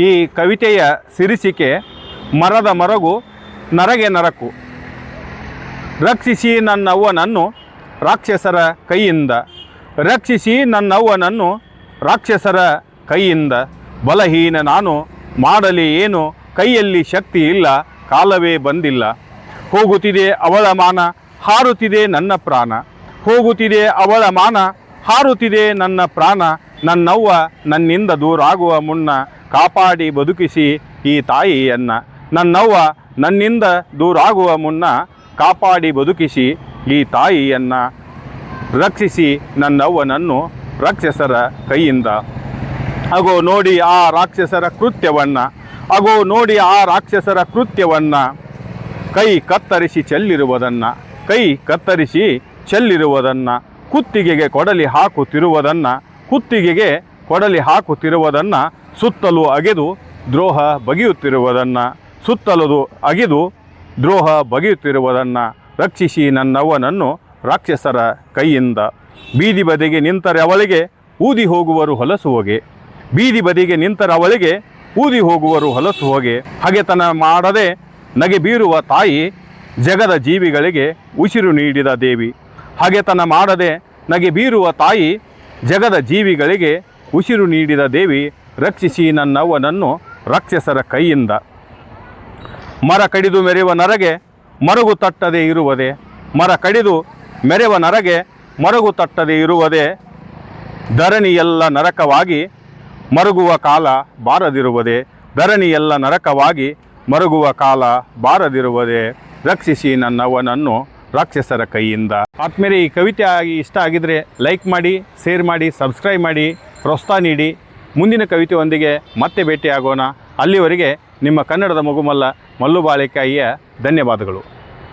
ಈ ಕವಿತೆಯ ಸಿರಿಸಿಕೆ ಮರದ ಮರಗು ನರಗೆ ನರಕು. ರಕ್ಷಿಸಿ ನನ್ನವ್ವನನ್ನು ರಾಕ್ಷಸರ ಕೈಯಿಂದ. ರಕ್ಷಿಸಿ ನನ್ನವ್ವನನ್ನು ರಾಕ್ಷಸರ ಕೈಯಿಂದ. ಬಲಹೀನ ನಾನು ಮಾಡಲಿ ಏನು, ಕೈಯಲ್ಲಿ ಶಕ್ತಿ ಇಲ್ಲ, ಕಾಲವೇ ಬಂದಿಲ್ಲ. ಹೋಗುತ್ತಿದೆ ಅವಳ ಮಾನ, ಹಾರುತ್ತಿದೆ ನನ್ನ ಪ್ರಾಣ. ಹೋಗುತ್ತಿದೆ ಅವಳ ಮಾನ, ಹಾರುತ್ತಿದೆ ನನ್ನ ಪ್ರಾಣ. ನನ್ನವ್ವ ನನ್ನಿಂದ ದೂರಾಗುವ ಮುನ್ನ ಕಾಪಾಡಿ ಬದುಕಿಸಿ ಈ ತಾಯಿಯನ್ನ. ನನ್ನವ್ವ ನನ್ನಿಂದ ದೂರಾಗುವ ಮುನ್ನ ಕಾಪಾಡಿ ಬದುಕಿಸಿ ಈ ತಾಯಿಯನ್ನ. ರಕ್ಷಿಸಿ ನನ್ನವ್ವನನ್ನು ರಾಕ್ಷಸರ ಕೈಯಿಂದ. ಅಗೋ ನೋಡಿ ಆ ರಾಕ್ಷಸರ ಕೃತ್ಯವನ್ನು. ಅಗೋ ನೋಡಿ ಆ ರಾಕ್ಷಸರ ಕೃತ್ಯವನ್ನು. ಕೈ ಕತ್ತರಿಸಿ ಚೆಲ್ಲಿರುವುದನ್ನು. ಕೈ ಕತ್ತರಿಸಿ ಚೆಲ್ಲಿರುವುದನ್ನು. ಕುತ್ತಿಗೆಗೆ ಕೊಡಲಿ ಹಾಕುತ್ತಿರುವುದನ್ನು. ಕುತ್ತಿಗೆಗೆ ಕೊಡಲಿ ಹಾಕುತ್ತಿರುವುದನ್ನು. ಸುತ್ತಲೂ ಅಗೆದು ದ್ರೋಹ ಬಗೆಯುತ್ತಿರುವುದನ್ನು ಸುತ್ತಲದು ಅಗೆದು ದ್ರೋಹ ಬಗೆಯುತ್ತಿರುವುದನ್ನು ರಕ್ಷಿಸಿ ನನ್ನವನನ್ನು ರಾಕ್ಷಸರ ಕೈಯಿಂದ. ಬೀದಿ ಬದಿಗೆ ನಿಂತರೆ ಅವಳಿಗೆ ಊದಿ ಹೋಗುವರು ಹೊಲಸು ಹೊಗೆ. ಬೀದಿ ಬದಿಗೆ ನಿಂತರೆ ಅವಳಿಗೆ ಊದಿ ಹೋಗುವರು ಹೊಲಸು ಹೊಗೆ. ಹಗೆತನ ಮಾಡದೆ ನಗೆ ಬೀರುವ ತಾಯಿ ಜಗದ ಜೀವಿಗಳಿಗೆ ಉಸಿರು ನೀಡಿದ ದೇವಿ. ಹಗೆತನ ಮಾಡದೆ ನಗೆ ಬೀರುವ ತಾಯಿ ಜಗದ ಜೀವಿಗಳಿಗೆ ಉಸಿರು ನೀಡಿದ ದೇವಿ ರಕ್ಷಿಸಿ ನನ್ನವನನ್ನು ರಾಕ್ಷಸರ ಕೈಯಿಂದ. ಮರ ಕಡಿದು ಮೆರೆಯುವ ನರಗೆ ಮರಗು ತಟ್ಟದೆ ಇರುವುದೇ. ಮರ ಕಡಿದು ಮೆರೆವ ನರಗೆ ಮರಗು ತಟ್ಟದೆ ಇರುವುದೇ. ಧರಣಿಯೆಲ್ಲ ನರಕವಾಗಿ ಮರುಗುವ ಕಾಲ ಬಾರದಿರುವುದೇ. ಧರಣಿಯೆಲ್ಲ ನರಕವಾಗಿ ಮರುಗುವ ಕಾಲ ಬಾರದಿರುವುದೇ. ರಕ್ಷಿಸಿ ನನ್ನವನನ್ನು ರಾಕ್ಷಸರ ಕೈಯಿಂದ. ಆತ್ಮೇಲೆ ಈ ಕವಿತೆ ಆಗಿ ಇಷ್ಟ ಆಗಿದ್ರೆ ಲೈಕ್ ಮಾಡಿ, ಶೇರ್ ಮಾಡಿ, ಸಬ್ಸ್ಕ್ರೈಬ್ ಮಾಡಿ, ಪ್ರೋತ್ಸಾಹ ನೀಡಿ. ಮುಂದಿನ ಕವಿತೆಯೊಂದಿಗೆ ಮತ್ತೆ ಭೇಟಿಯಾಗೋಣ. ಅಲ್ಲಿವರೆಗೆ ನಿಮ್ಮ ಕನ್ನಡದ ಮಗುಮಲ್ಲ ಮಲ್ಲು ಬಾಳಿಕಾಯಿಯ ಧನ್ಯವಾದಗಳು.